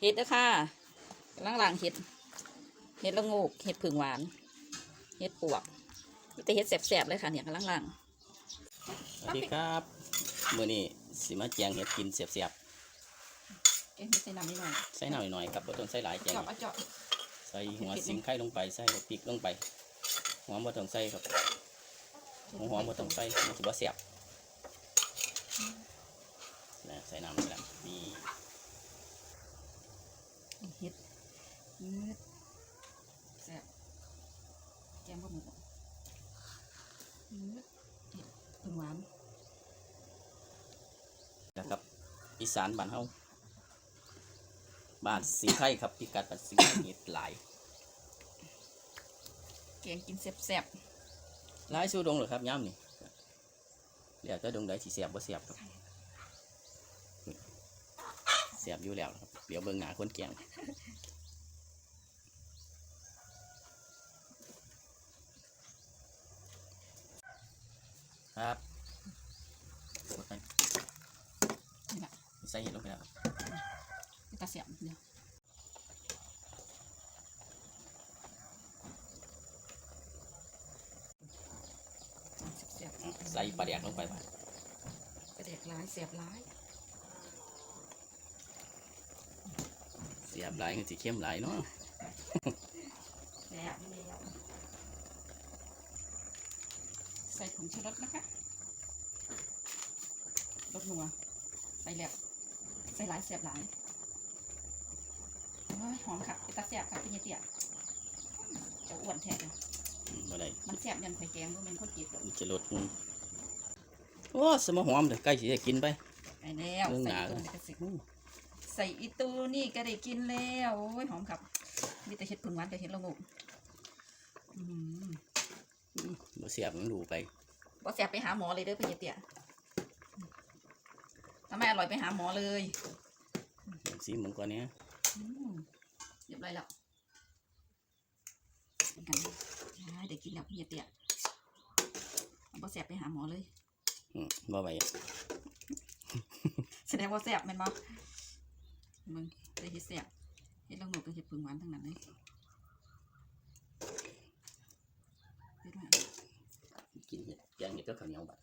เห็ดนะค่ะกำลังล้างเห็ด เห็ดละโงกเห็ดผึ่งหวาน เห็ดปวกมีแต่เห็ดแสบๆเลยค่ะเนี่ยกำลังล้าง สวัสดีครับมื้อนี้สิมาแจงเห็ดกินเสียบเอ๊ะใส่น้ำนิดหน่อยๆใส่หน่อยหน่อยๆครับบ่ต้องใส่หลายแจงเจาะเอาเจาะใส่หัวสิงไข่ลงไปใส่พริกลงไปหอมบ่ต้องใส่ครับหัวหอมบ่ต้องใส่มันสิบ่เสียบนะใส่น้ำนี่แหละนี่ เห็ดเห็ดแสบแกงพวกหมูเห็ดเห็ดผึ่งหวานนะครับอีสานบ้านเฮาบ้านสิงไข่ครับพิกัดบ้านสิงไข่เห็ดหลายแกงกินแสบหลายสู้ดงเหรอครับย่ำนี่เดี๋ยวจะดงใดสิเสียบบ่เสียบครับเสียบอยู่แล้วครับ เดี๋ยวเบิ่งหน้าคนแกงครับกดไปๆนี่แหละใส่เห็ดลงไปแล้วตาเสียบเดียวแสบๆใส่ปลาแดกลงไปบ้างกระเด็กร้ายเสียบร้าย สียบหลายก็สิเข้มหลายเนาะแสบนี่แล้วใส่ผงชูรสนะคะรสนัวใส่แล้วใส่หลายเสียบหลายโอ้ยหอมค่ะเป็นตาเสียบค่ะพี่เตี้ยจะอ้วนแท้เลยอืมบ่ได้มันเสียบยันไข่แกงก็เป็นคนจีบมันจะลดหุ่นโอ้สมหอมเด้อใกล้สิได้กินไปไปแล้วเรื่องใส่หนาอีตูนี่ก็สิ ใส่อีตูนี่ก็ได้กินแล้วโอ้ยหอมครับมีแต่เห็ดผึ่งหวานกับเห็ดละงกอืมบ่เสียบมันดูไปบอแสบไปหาหมอเลยเด้อพี่เตี้ยถ้าไม่อร่อยไปหาหมอเลยสีมึงก่อนเนี้ยอืมเรียบร้อยแล้วเป็นกันอ่าเดี๋ยวกินแล้วพี่เตี้ยบอแสบไปหาหมอเลยอืมบ่ไหวแสดงว่าแสบแม่นบ่ มึงได้เห็ดแสบเห็ดละงกกับเห็ดผึ่งหวานทั้งนั้นเลยเฮ็ดไว้กินเห็ดแกงเห็ดก็ข้าวเหนียวบัด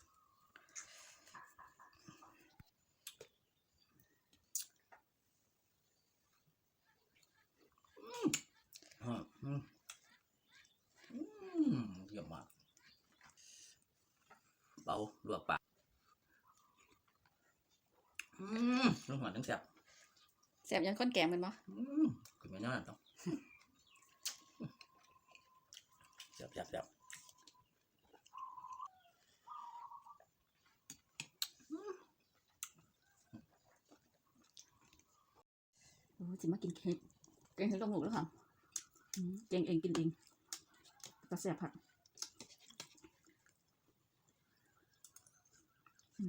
อืมอืมอืมเยี่ยมมากเบาลวกปากอืมน้ำหวานทั้งแซ่บ แสบยันก้นแกงแมันบ่อืมขึ้นมาหน้าต้องแซ่บแซ่บแซ่บโอ้จิมากินเค้กแกงเห็ดละงกแล้วค่ะอืมแกงเองกินเองตาแสบผักอื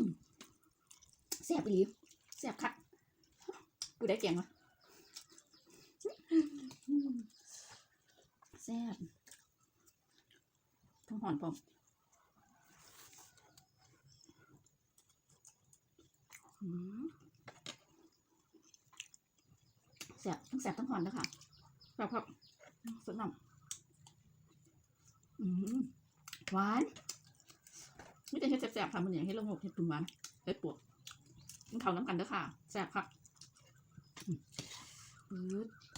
มแสบอีหลีแสบคัก กูได้แกงวะอืมแสบทั้งหอนพร้อมอืมแสบทั้งแสบทั้งหอนแล้วค่ะแบบครับสดน้ำอืมหวานนี่จะเฮ็ดแสบๆค่ะมันอย่างเฮ็ดละงกเฮ็ดปรุงหวานเฮ็ดปวดมันเข้าน้ำกันเด้อค่ะแสบครับ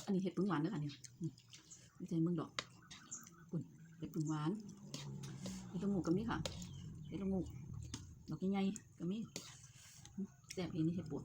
อันนี้เห็ดปึงหวานด้อค่ะเนี่ยไม่ใช่มึงดอกปุ่นเห็ดปึงหวานเห็ดละงกกับนี่ค่ะเห็ดละงกดอกใหญ่ๆกับนี่แซ่บอีนี่เห็ดปวด